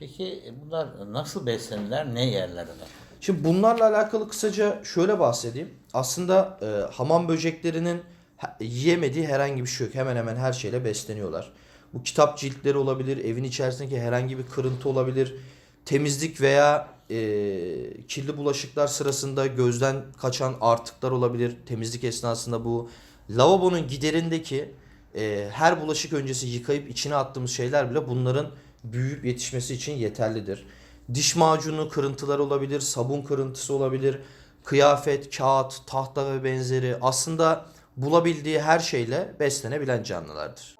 Peki e, bunlar nasıl beslenirler, ne yerler? Şimdi bunlarla alakalı kısaca şöyle bahsedeyim. Aslında e, hamam böceklerinin yiyemediği herhangi bir şey yok. Hemen hemen her şeyle besleniyorlar. Bu kitap ciltleri olabilir, evin içerisindeki herhangi bir kırıntı olabilir, temizlik veya e, kirli bulaşıklar sırasında gözden kaçan artıklar olabilir. Temizlik esnasında bu lavabonun giderindeki e, her bulaşık öncesi yıkayıp içine attığımız şeyler bile bunların büyüyüp yetişmesi için yeterlidir. Diş macunu kırıntıları olabilir, sabun kırıntısı olabilir, kıyafet, kağıt, tahta ve benzeri aslında bulabildiği her şeyle beslenebilen canlılardır.